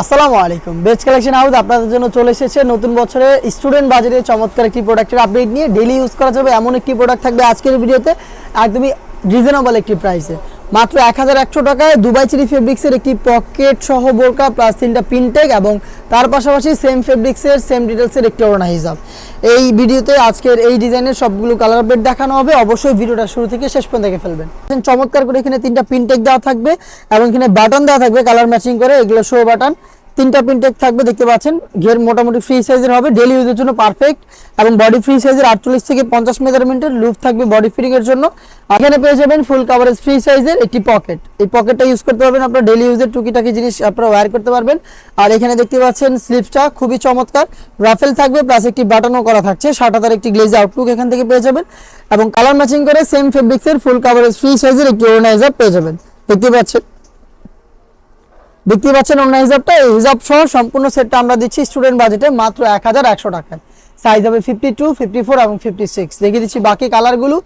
আসসালামু আলাইকুম। Base collection house আপনাদের জন্য চলে এসেছে নতুন বছরে স্টুডেন্ট বাজারে চমৎকার একটি প্রোডাক্টের আপডেট নিয়ে ডেলি ইউজ করা যাবে। এমন একটি প্রোডাক্ট থাকবে আজকের ভিডিওতে, একদমই রিজনেবল একটি প্রাইসে মাত্র এক হাজার একশো টাকায় দুবাই চিরি ফেব্রিক্সের একটি পকেট সহ বোরকা প্লাস তিনটা পিনটেক এবং তার পাশাপাশি সেম ফেব্রিক্সের সেম ডিটেলসের একটি ওড়না হিসাব এই ভিডিওতে আজকের এই ডিজাইনের সবগুলো কালার আপডেট দেখানো হবে। অবশ্যই ভিডিওটা শুরু থেকে শেষ পর্যন্ত দেখে ফেলবেন। চমৎকার করে এখানে তিনটা পিনটেক দেওয়া থাকবে এবং এখানে বাটন দেওয়া থাকবে কালার ম্যাচিং করে। এগুলো শো বাটন তিনটা প্রিন্টেক থাকবে, দেখতে পাচ্ছেন। ঘের মোটামুটি ফ্রি সাইজের হবে ডেলি ইউজের জন্য পারফেক্ট এবং বডি ফ্রি সাইজের আটচল্লিশ থেকে পঞ্চাশ মেজারমেন্টের লুপ থাকবে বডি ফিটিং এর জন্য। এখানে পেয়ে যাবেন ফুল কাভারেজ ফ্রি সাইজের একটি পকেট এই পকেটটা ইউজ করতে পারবেন আপনার ডেলি ইউজের টুকিটাকি জিনিস আপনারা ওয়্যার করতে পারবেন। আর এখানে দেখতে পাচ্ছেন স্লিপসটা খুবই চমৎকার। রাফেল থাকবে প্লাস একটি বাটনও করা থাকছে। হাজার একটি গ্লেজ আউটলুক এখান থেকে পেয়ে যাবেন। এবং কালার ম্যাচিং করে সেম ফেব্রিক্সের ফুল কাভারেজ ফ্রি সাইজের একটি অর্গানাইজার পেয়ে যাবেন। দেখতে পাচ্ছেন? দেখতে পাচ্ছেন অন্য হিসাবটা, এই হিসাব সহ সম্পূর্ণ সেটটা আমরা দিচ্ছি স্টুডেন্ট বাজেটে মাত্র এক হাজার একশো টাকায়। সাইজ হবে ফিফটি টু ফিফটি ফোর এবং ফিফটি সিক্স দেখিয়ে দিচ্ছি বাকি কালারগুলো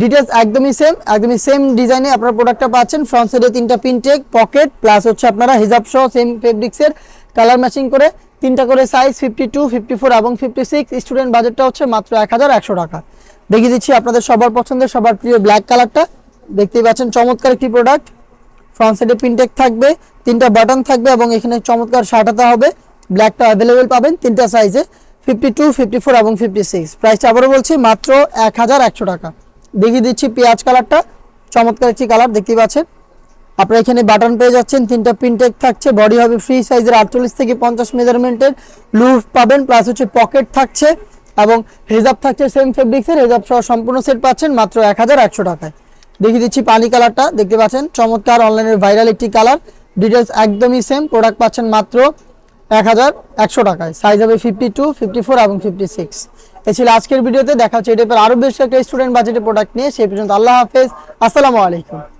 ডিটেলস একদমই সেম একদমই সেম ডিজাইনে আপনার প্রোডাক্টটা পাচ্ছেন। ফ্রন্ট সাইডে তিনটা পিনটেক পকেট প্লাস হচ্ছে আপনারা হিজাব সহ সেম ফেব্রিক্সের কালার ম্যাচিং করে তিনটা করে size fifty two fifty four এবং ফিফটি সিক্স স্টুডেন্ট বাজেটটা হচ্ছে মাত্র এক হাজার একশো টাকা। দেখিয়ে দিচ্ছি আপনাদের সবার পছন্দের, সবার প্রিয় ব্ল্যাক কালারটা দেখতেই পাচ্ছেন চমৎকার একটি প্রোডাক্ট ফ্রন্ট সাইডে পিনটেক থাকবে, তিনটা বাটন থাকবে এবং এখানে চমৎকার শার্টাতে হবে। ব্ল্যাকটা অ্যাভেলেবেল পাবেন তিনটা সাইজে ফিফটি টু ফিফটি ফোর এবং ফিফটি সিক্স প্রাইসটা আবারও বলছি, মাত্র এক হাজার একশো টাকা। দেখিয়ে দিচ্ছি পেঁয়াজ কালারটা চমৎকার একটি কালার দেখতে পাচ্ছেন। আপনারা এখানে বাটন পেয়ে যাচ্ছেন, তিনটা পিনটেক থাকছে বডি হবে ফ্রি সাইজের আটচল্লিশ থেকে পঞ্চাশ মেজারমেন্টের লুফ পাবেন প্লাস হচ্ছে পকেট থাকছে এবং হেজাব থাকছে সেম ফেব্রিক্সের হেজাব সহ সম্পূর্ণ সেট পাচ্ছেন, মাত্র এক হাজার একশো টাকায়। দেখিয়ে দিচ্ছি পানি কালারটা, দেখতে পাচ্ছেন? চমৎকার অনলাইনের ভাইরাল একটি কালার। ডিটেলস একদমই সেম প্রোডাক্ট পাচ্ছেন মাত্র এক হাজার একশো টাকায়। সাইজ হবে ফিফটি টু ফিফটি ফোর এবং ফিফটি সিক্স এ ছিল আজকের ভিডিওতে দেখা হচ্ছে এই আরও বেশ একটা স্টুডেন্ট বাজেটের প্রোডাক্ট নিয়ে। সেই পর্যন্ত আল্লাহ হাফেজ। আসসালামু আলাইকুম।